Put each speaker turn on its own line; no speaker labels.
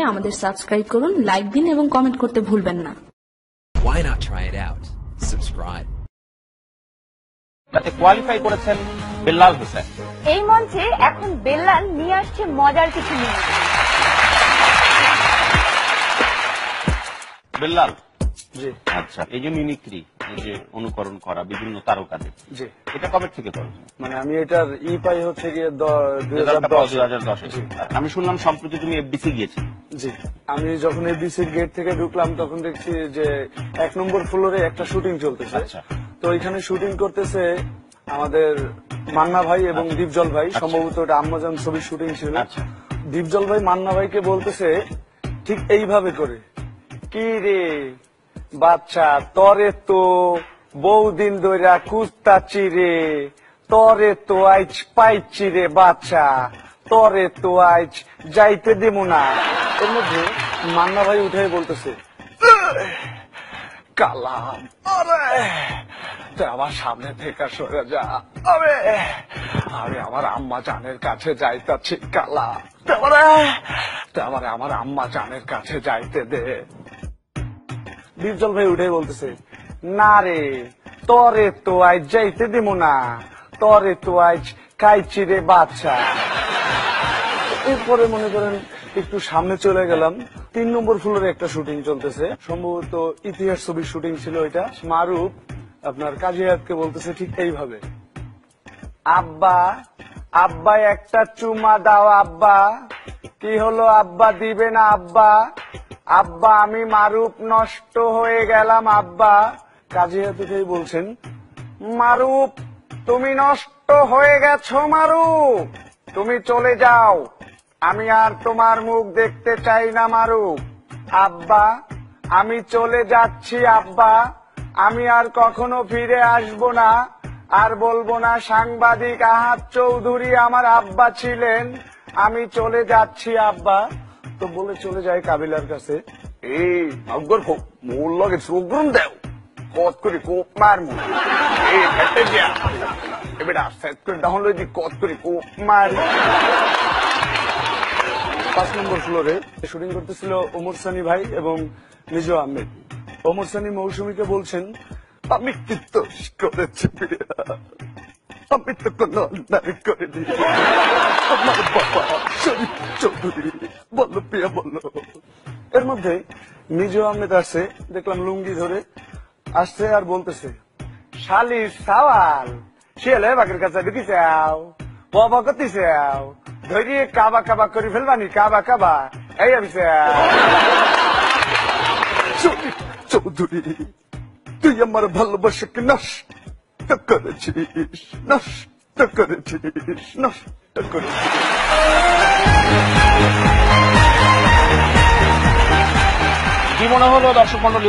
আমাদের সাবস্ক্রাইব করুন লাইক দিন এবং কমেন্ট করতে ভুলবেন না।
Why not try it out? Subscribe.
তাতে কোয়ালিফাই করেছেন বেল্লাল হোসেন।
এই মঞ্চে এখন বেল্লাল নিয়ে আসছে মজার কিছু নিয়ে।
বেল্লাল?
জি।
আচ্ছা এই যে মিমিক্রি যে অনুকরণ করা বিভিন্ন তারকাদের।
জি।
এটা কবে থেকে
মানে আমি এটার ই পাই হচ্ছে গিয়ে দুই হাজার দশ।
2010 আমি শুনলাম সম্প্রতি তুমি এফডিসি গিয়েছিলে।
জি। আমি যখন গেট থেকে ঢুকলাম তখন দেখছি যে এক নম্বর ফ্লোরে একটা শুটিং চলতেছে।
আচ্ছা।
তো এখানে শুটিং করতেছে আমাদের মান্না ভাই এবং দীপজল ভাই। সম্ভবত এটা আম্মাজান ছবির শুটিং ছিল।
আচ্ছা।
দীপজল ভাই মান্না ভাইকে বলতেছে ঠিক এইভাবে করে। কি রে? বাচ্চা, তরে তো বহুদিন ধইরা কুস্তা চিরে, তরে তো আইচ পাইছি রে বাচ্চা, তরে তো আইচ যাইতে দেব না। এর মধ্যে মান্না ভাই উঠে বলতেছে কালাম আমার সামনে থেকে সরে যা। আরে আমি আমার আম্মা জানের কাছে যাইতাছি, কালা আমারে- আমার আম্মা জানের কাছে যাইতে দে। দীপজল ভাই উঠে বলতেছে, না রে, তরে তো আজ যাইতে দিব না, তরে তো আজ খাইছি রে বাচ্চা। এরপরে মনে করেন একটু সামনে চলে গেলাম, তিন নম্বর ফ্লোরে একটা শুটিং চলতেছে। সম্ভবত ইতিহাস ছবির শুটিং ছিল এটা। মারুফ আপনার কাজী হায়াতকে বলতেছে ঠিক এইভাবে, আব্বা আব্বা একটা চুমা দাও আব্বা, কি হলো আব্বা, দিবে না আব্বা? আব্বা, আমি মারুপ নষ্ট হয়ে গেলাম, আব্বা। কাজী হাতুকেই বলছেন মারুপ তুমি নষ্ট হয়ে গেছো মারুপ তুমি চলে যাও। আমি আর তোমার মুখ দেখতে চাই না মারুপ আব্বা, আমি চলে যাচ্ছি, আব্বা। আমি আর কখনো ফিরে আসব না। আর বলব না, সাংবাদিক আহাত চৌধুরী আমার আব্বা ছিলেন। আমি চলে যাচ্ছি, আব্বা। তো বলে চলে যায় কাবিলার কাছে। এই আগর মোর লগে সুগ্রম দেও। কত করে কোপ মারমু। এই যা। সেট করে ডাউন লই কত করে কোপ মার। পাঁচ নম্বর ফ্লোরে শুটিং করতেছিল ওমর সানি ভাই এবং মিজো আহমেদ। ওমর সানি মৌসুমীকে বলছেন আমি কি করেছি? আমি তো কোন অন্যায় করিনি আমার বাবা শরীফ চৌধুরী বলল এর মধ্যে মিজো আহমেদ আসছে দেখলাম লুঙ্গি ধরে আসছে আর বলতেছে শালি সাওয়াল শিয়ালে বাকের কাছে বাবা ধরিয়ে কাবা কাবা করে ফেলবানি কাবা কাবা এই আমি চৌধুরী তুই আমার ভালোবাসাকে নষ্ট করেছিস নষ্ট করেছিস নষ্ট করেছিস
কি মনে হলো দর্শক মন্ডলী